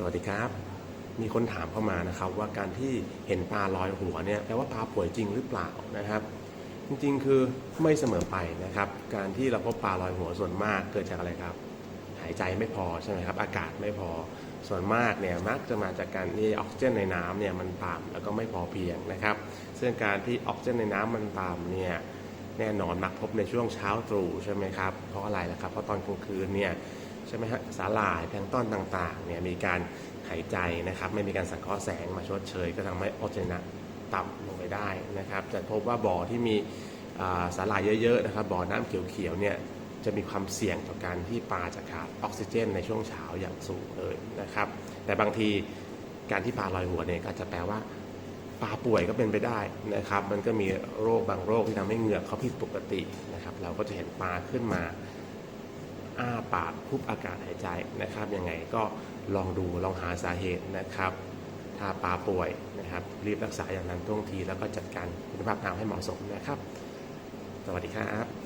สวัสดีครับ มีคนถามเข้ามานะครับว่าการที่เห็นปลาลอยหัวเนี่ยแปลว่าปลาป่วยจริงหรือเปล่านะครับ จริงๆคือไม่เสมอไปนะครับ การที่เราพบปลาลอยหัวส่วนมากเกิดจากอะไรครับ หายใจไม่พอใช่ไหมครับ อากาศไม่พอส่วนมากเนี่ยมักจะมาจากการที่ออกซิเจนในน้ำเนี่ยมันต่ำแล้วก็ไม่พอเพียงนะครับ ซึ่งการที่ออกซิเจนในน้ำมันต่ำเนี่ยแน่นอนมักพบในช่วงเช้าตรู่ใช่ไหมครับเพราะอะไรล่ะครับเพราะตอนกลางคืนเนี่ย ใช่ไหมฮะสาหร่ายแพลงต้นต่างๆเนี่ยมีการหายใจนะครับไม่มีการสังเคราะห์แสงมาชดเชย ก็ทำให้ออกซิเจนต่ำลงไปได้นะครับจะพบว่าบ่อที่มีสาหร่ายเยอะๆนะครับบ่อน้ำเขียวๆเนี่ยจะมีความเสี่ยงต่อการที่ปลาจะขาดออกซิเจน ในช่วงเช้าอย่างสูงเลยนะครับ แต่บางทีการที่ปลาลอยหัวเนี่ยก็จะแปลว่าปลาป่วยก็เป็นไปได้นะครับ มันก็มีโรคบางโรคที่ทำให้เหงือกเขาผิดปกตินะครับ เราก็จะเห็นปลาขึ้นมา อ้าปากคุบอากาศหายใจนะครับยังไงก็ลองดูลองหาสาเหตุนะครับ ถ้าปลาป่วยนะครับ รีบรักษาอย่างนั้นท่วงทีแล้วก็จัดการคุณภาพน้ำให้เหมาะสมนะครับ สวัสดีครับ